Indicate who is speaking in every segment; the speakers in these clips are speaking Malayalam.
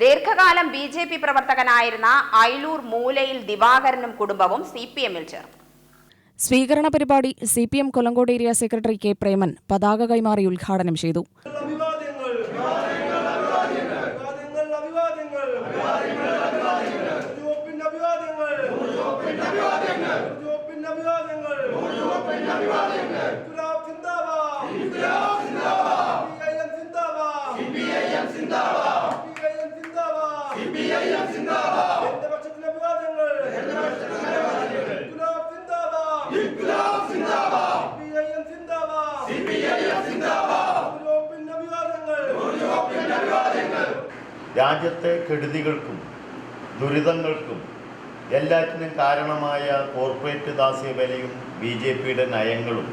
Speaker 1: ദീർഘകാലം ബി ജെ പി പ്രവർത്തകനായിരുന്ന ഐലൂർ മൂലയിൽ ദിവാകരനും കുടുംബവും സി പി എമ്മിൽ ചേർന്നു.
Speaker 2: സ്വീകരണ പരിപാടി C P M Kollengode area secretary K Preman പതാക കൈമാറി ഉദ്ഘാടനം ചെയ്തു.
Speaker 3: സിന്ദാബാദ്
Speaker 4: രാജ്യത്തെ കെടുതികൾക്കും ദുരിതങ്ങൾക്കും എല്ലാറ്റിനും കാരണമായ കോർപ്പറേറ്റ് ദാസ്യവിലയും ബി ജെ പിയുടെ നയങ്ങളും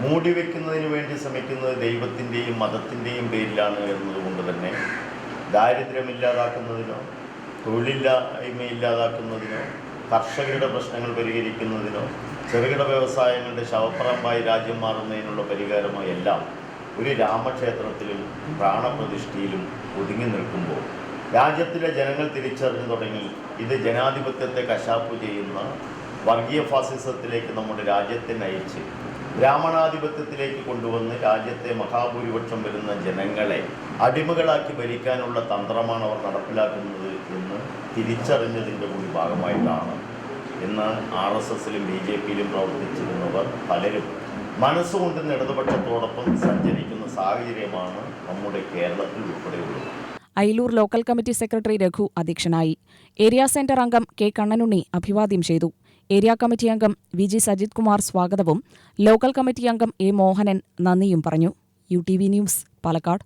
Speaker 4: മൂടിവെക്കുന്നതിന് വേണ്ടി ശ്രമിക്കുന്നത് ദൈവത്തിന്റെയും മതത്തിന്റെയും പേരിലാണ് എന്നതുകൊണ്ട് തന്നെ ദാരിദ്ര്യമില്ലാതാക്കുന്നതിനോ തൊഴിലില്ലായ്മ ഇല്ലാതാക്കുന്നതിനോ കർഷകരുടെ പ്രശ്നങ്ങൾ പരിഹരിക്കുന്നതിനോ ചെറുകിട വ്യവസായങ്ങളുടെ ശവപ്പറമ്പായി രാജ്യം മാറുന്നതിനുള്ള പരിഹാരമായി എല്ലാം ഒരു രാമക്ഷേത്രത്തിലും പ്രാണപ്രതിഷ്ഠയിലും ഒതുങ്ങി നിൽക്കുമ്പോൾ രാജ്യത്തിലെ ജനങ്ങൾ തിരിച്ചറിഞ്ഞു തുടങ്ങി ഇത് ജനാധിപത്യത്തെ കശാപ്പ് ചെയ്യുന്ന വർഗീയ ഫാസിസത്തിലേക്ക് നമ്മുടെ രാജ്യത്തെ നയിച്ച് ബ്രാഹ്മണാധിപത്യത്തിലേക്ക് കൊണ്ടുവന്ന് രാജ്യത്തെ മഹാഭൂരിപക്ഷം വരുന്ന ജനങ്ങളെ അടിമകളാക്കി ഭരിക്കാനുള്ള തന്ത്രമാണ് അവർ നടപ്പിലാക്കുന്നത് എന്ന് തിരിച്ചറിഞ്ഞതിന്റെ കൂടി ഭാഗമായിട്ടാണ് ഇന്ന് ആർ എസ് എസിലും ബി ജെ പിയിലും പ്രവർത്തിച്ചിരുന്നവർ പലരും മനസ്സുകൊണ്ട് ഇടതുപക്ഷത്തോടൊപ്പം സഞ്ചരിക്കുന്ന സാഹചര്യമാണ് നമ്മുടെ കേരളത്തിൽ ഉൾപ്പെടെയുള്ളത്.
Speaker 2: Ayilur local committee secretary Raghu അധ്യക്ഷനായി. ഏരിയ സെന്റർ അംഗം കെ കണ്ണനുണ്ണി അഭിവാദ്യം ചെയ്തു. ഏരിയ കമ്മിറ്റി അംഗം വി ജി സജിത് കുമാർ സ്വാഗതവും ലോക്കൽ കമ്മിറ്റി അംഗം എ മോഹനൻ നന്ദിയും പറഞ്ഞു. U T V news Palakkad.